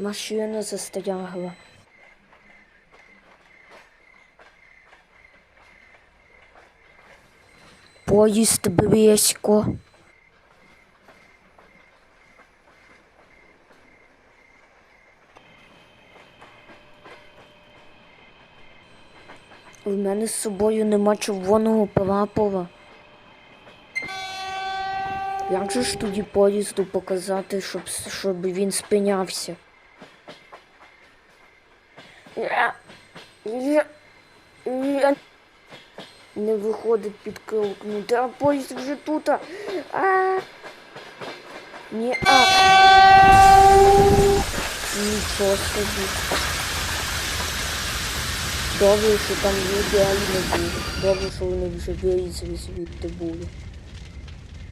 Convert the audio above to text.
Машина застрягла. Поїзд близько. У мене з собою нема червоного прапора. Як же ж тоді поїзду показати, щоб, щоб він спинявся? Не виходить підкрикнути, а поїзд вже тут. А. Ні, а. Нічого собі. Добре, що там люди а не було. Добре, що вони вже виїзли звідти були.